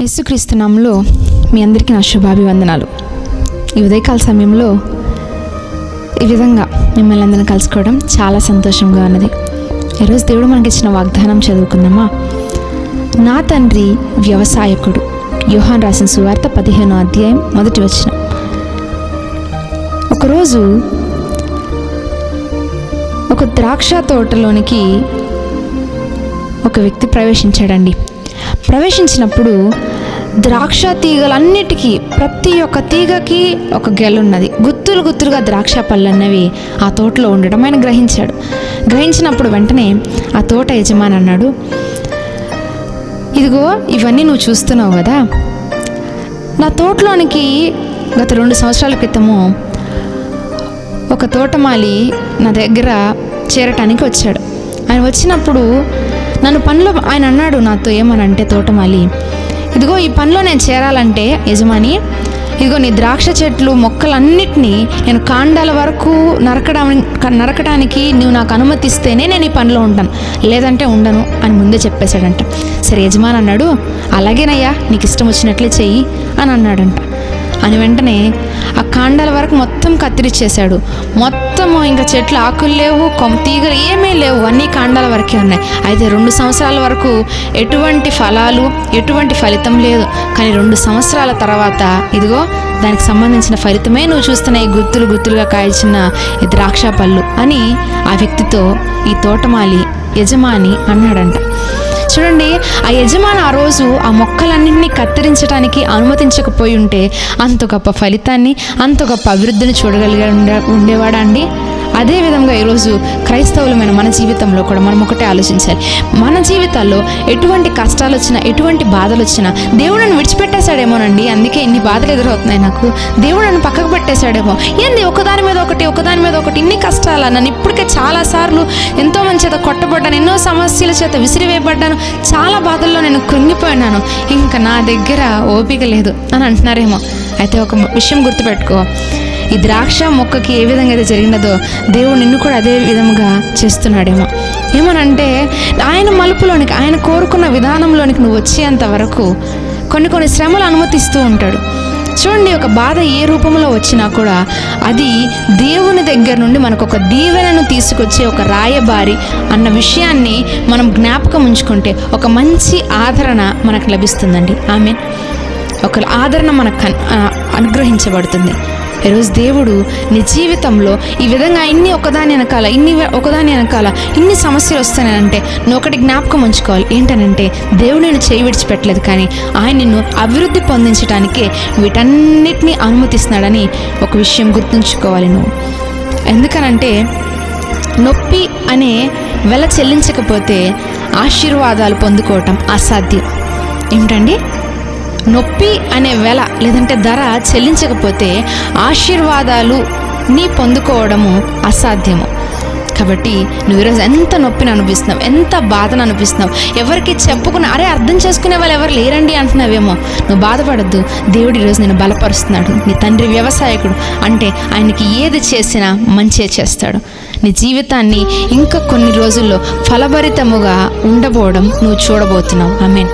యేసుక్రీస్తునామంలో మీ అందరికీ నా శుభాభివందనాలు. ఈ ఉదయకాల సమయంలో ఈ విధంగా మిమ్మల్ని అందరిని కలుసుకోవడం చాలా సంతోషంగా ఉన్నది. ఈరోజు దేవుడు మనకి ఇచ్చిన వాగ్దానం చదువుకుందామా? నా తండ్రి వ్యవసాయకుడు. యోహాన్ రాసిన సువార్త పదిహేనో అధ్యాయం మొదటి వచ్చిన ఒకరోజు ఒక ద్రాక్ష తోటలోనికి ఒక వ్యక్తి ప్రవేశించాడండి. ప్రవేశించినప్పుడు ద్రాక్ష తీగలన్నిటికీ ప్రతి ఒక్క తీగకి ఒక గెలున్నది గుత్తులు గుత్తులుగా ద్రాక్ష పళ్ళు అన్నవి ఆ తోటలో ఉండడం ఆయన గ్రహించాడు. గ్రహించినప్పుడు వెంటనే ఆ తోట యజమాని అన్నాడు ఇదిగో ఇవన్నీ నువ్వు చూస్తున్నావు కదా? నా తోటలోనికి గత రెండు సంవత్సరాల క్రితము ఒక తోటమాలి నా దగ్గర చేరటానికి వచ్చాడు. ఆయన వచ్చినప్పుడు నన్ను పనిలో ఆయన అన్నాడు నాతో ఏమనంటే తోటమాలి ఇదిగో ఈ పనిలో నేను చేరాలంటే యజమాని ఇదిగో నీ ద్రాక్ష చెట్లు మొక్కలన్నిటినీ నేను కాండాల వరకు నరకడానికి నరకడానికి నువ్వు నాకు అనుమతిస్తేనే నేను ఈ పనిలో ఉంటాను. లేదంటే ఉండను అని ముందే చెప్పేశాడంట. సరే యజమాని అన్నాడు అలాగేనయ్యా నీకు ఇష్టం వచ్చినట్లే చెయ్యి అని అన్నాడంట. అని వెంటనే ఆ కాండాల వరకు మొత్తం కత్తిరించేశాడు మొత్తం ఇంకా చెట్లు ఆకులు లేవు కొం తీగలు ఏమీ లేవు అన్నీ కాండాల వరకే ఉన్నాయి. అయితే రెండు సంవత్సరాల వరకు ఎటువంటి ఫలాలు ఎటువంటి ఫలితం లేదు. కానీ రెండు సంవత్సరాల తర్వాత ఇదిగో దానికి సంబంధించిన ఫలితమే నువ్వు చూస్తున్న ఈ గుత్తులు గుత్తులుగా కాల్చిన ఈ ద్రాక్ష పళ్ళు అని ఆ వ్యక్తితో ఈ తోటమాలి యజమాని అన్నాడంట. చూడండి ఆ యజమాని ఆ రోజు ఆ మొక్కలన్నింటినీ కత్తిరించడానికి అనుమతించకపోయి ఉంటే అంత గొప్ప ఫలితాన్ని అంత గొప్ప అభివృద్ధిని చూడగలిగా ఉండేవాడండి అదేవిధంగా అదే విధంగా ఈరోజు క్రైస్తవులమైన మన జీవితంలో కూడా మనం ఒకటే ఆలోచించాలి. మన జీవితాల్లో ఎటువంటి కష్టాలు వచ్చినా ఎటువంటి బాధలు వచ్చినా దేవుడు నన్ను విడిచిపెట్టేశాడేమోనండి. అందుకే ఇన్ని బాధలు ఎదురవుతున్నాయి నాకు. దేవుడు నన్ను పక్కకు పెట్టేశాడేమో. ఏంది ఒకదాని మీద ఒకటి ఒకదాని మీద ఒకటి ఇన్ని కష్టాలు నన్ను ఇప్పటికే చాలాసార్లు ఎంతో మంది చేత కొట్టబడ్డాను ఎన్నో సమస్యల చేత విసిరివేయబడ్డాను చాలా బాధల్లో నేను కృంగిపోయినాను. ఇంకా నా దగ్గర ఓపిక లేదు అని అంటున్నారేమో. అయితే ఒక విషయం గుర్తుపెట్టుకో. ఈ ద్రాక్ష మొక్కకి ఏ విధంగా అయితే జరిగినదో దేవుడు నిన్ను కూడా అదే విధముగా చేస్తున్నాడేమో. ఏమనంటే ఆయన మలుపులోనికి ఆయన కోరుకున్న విధానంలోనికి నువ్వు వచ్చేంత వరకు కొన్ని కొన్ని శ్రమలు అనుమతిస్తూ ఉంటాడు. చూడండి ఒక బాధ ఏ రూపంలో వచ్చినా కూడా అది దేవుని దగ్గర నుండి మనకు ఒక దీవెనను తీసుకొచ్చే ఒక రాయబారి అన్న విషయాన్ని మనం జ్ఞాపకం ఉంచుకుంటే ఒక మంచి ఆదరణ మనకు లభిస్తుందండి. ఆమె ఒక ఆదరణ మనకు కన్- అనుగ్రహించబడుతుంది. ఈరోజు దేవుడు నీ జీవితంలో ఈ విధంగా ఇన్ని ఒకదాని వెనకాల ఇన్ని ఒకదాని వెనకాల ఇన్ని సమస్యలు వస్తానంటే నువ్వు ఒకటి జ్ఞాపకం ఉంచుకోవాలి. ఏంటనంటే దేవుడు నేను చేయి విడిచిపెట్టలేదు కానీ ఆయన నిన్ను అభివృద్ధి పొందించడానికే వీటన్నిటినీ అనుమతిస్తున్నాడని ఒక విషయం గుర్తుంచుకోవాలి నువ్వు. ఎందుకనంటే నొప్పి అనే వెల చెల్లించకపోతే ఆశీర్వాదాలు పొందుకోవటం అసాధ్యం. ఏమిటండి? నొప్పి అనే వెల లేదంటే ధర చెల్లించకపోతే ఆశీర్వాదాలు నీ పొందుకోవడము అసాధ్యము. కాబట్టి నువ్వు ఈరోజు ఎంత నొప్పిని అనిపిస్తున్నావు ఎంత బాధను అనిపిస్తున్నావు ఎవరికి చెప్పుకున్న అరే అర్థం చేసుకునే వాళ్ళు ఎవరు లేరండి అంటున్నావేమో. నువ్వు బాధపడద్దు దేవుడు ఈరోజు నేను బలపరుస్తున్నాడు. నీ తండ్రి వ్యవసాయకుడు అంటే ఆయనకి ఏది చేసినా మంచే చేస్తాడు. నీ జీవితాన్ని ఇంకా కొన్ని రోజుల్లో ఫలభరితముగా ఉండబోవడం నువ్వు చూడబోతున్నావు. I mean